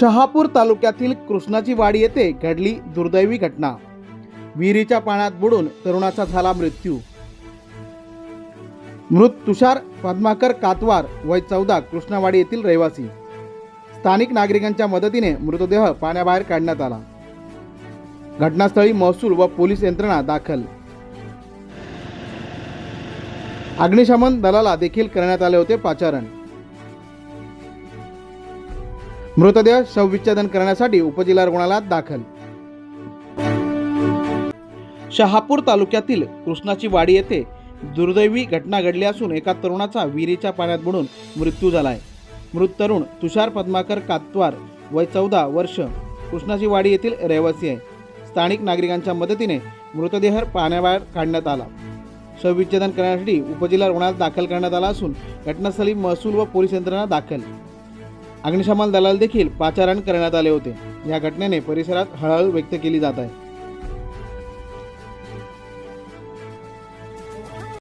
शहापूर तालुक्यातील कृष्णाची वाडी येथे घडली दुर्दैवी घटना. विहिरीच्या पाण्यात बुडून तरुणाचा झाला मृत्यू. मृत तुषार पद्माकर कातवार वय चौदा कृष्णावाडी येथील रहिवासी. स्थानिक नागरिकांच्या मदतीने मृतदेह पाण्याबाहेर काढण्यात आला. घटनास्थळी महसूल व पोलीस यंत्रणा दाखल. अग्निशमन दलाला देखील करण्यात आले होते पाचारण. मृतदेह शवविच्छेदन करण्यासाठी उपजिल्हा रुग्णालयात दाखल. शहापूर तालुक्यातील कृष्णाची वाडी येथे दुर्दैवी घटना घडली असून एका तरुणाचा विहिरीच्या पाण्यात बुडून मृत्यू झाला आहे मृत तरुण तुषार पद्माकर कातवार वय चौदा वर्ष कृष्णाची वाडी येथील रहिवासी आहे. स्थानिक नागरिकांच्या मदतीने मृतदेह पाण्याबाहेर काढण्यात आला. शवविच्छेदन करण्यासाठी उपजिल्हा रुग्णालयात दाखल करण्यात आला असून घटनास्थळी महसूल व पोलीस यंत्रणा दाखल. अग्निशमन दलाल देखील पाचारण करण्यात आले होते. या घटनेने परिसरात हळहळ व्यक्त केली जात आहे.